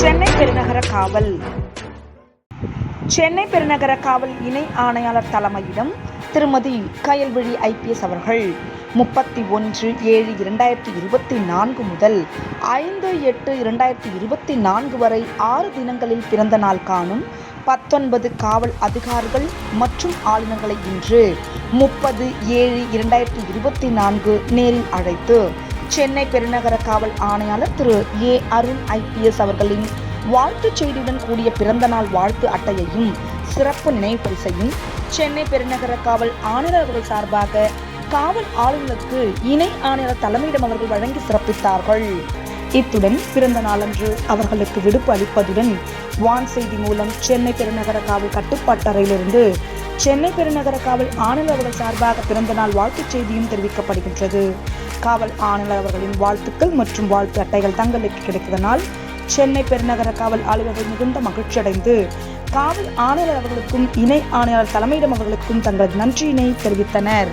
சென்னை பெருநகர காவல். சென்னை பெருநகர காவல் இணை ஆணையாளர் தலைமையிடம் திருமதி கயல்விழி ஐபிஎஸ் அவர்கள் முப்பத்தி ஒன்று ஏழு இரண்டாயிரத்தி இருபத்தி நான்கு முதல் ஐந்து எட்டு இரண்டாயிரத்தி இருபத்தி நான்கு வரை ஆறு தினங்களில் பிறந்த நாள் காணும் பத்தொன்பது காவல் அதிகாரிகள் மற்றும் ஆளுநர்களை இன்று முப்பது ஏழு இரண்டாயிரத்தி இருபத்தி நான்கு நேரில் அழைத்து சென்னை பெருநகர காவல் ஆணையாளர் திரு. ஏ. அருண் ஐபிஎஸ் அவர்களின் வாழ்த்துச் செய்தியுடன் கூடிய பிறந்தநாள் வாழ்த்து அட்டையையும் சிறப்பு நினைவு பரிசையும் சென்னை பெருநகர காவல் ஆணையர் அவர்கள் சார்பாக காவல் ஆளுநருக்கு இணை ஆணையர் தலைமையிடம் அவர்கள் வழங்கி சிறப்பித்தார்கள். இத்துடன் பிறந்த நாளன்று அவர்களுக்கு விடுப்பு அளிப்பதுடன் வான் செய்தி மூலம் சென்னை பெருநகர காவல் கட்டுப்பாட்டறையிலிருந்து சென்னை பெருநகர காவல் ஆணையர் அவர்கள் சார்பாக பிறந்த நாள் வாழ்த்துச் செய்தியும் தெரிவிக்கப்படுகின்றது. காவல் ஆணையர் அவர்களின் வாழ்த்துக்கள் மற்றும் வாழ்த்து அட்டைகள் தங்களுக்கு கிடைத்ததனால் சென்னை பெருநகர காவல் அலுவலர்கள் மிகுந்த மகிழ்ச்சியடைந்து காவல் ஆணையர் அவர்களுக்கும் இணை ஆணையாளர் தலைமையிடம் அவர்களுக்கும் தங்களது நன்றியினை தெரிவித்தனர்.